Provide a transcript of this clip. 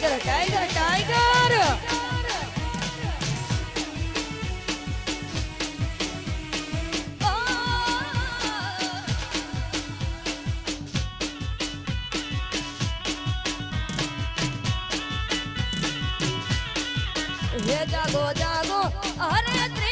the tiger હે જાગો જાગો અરે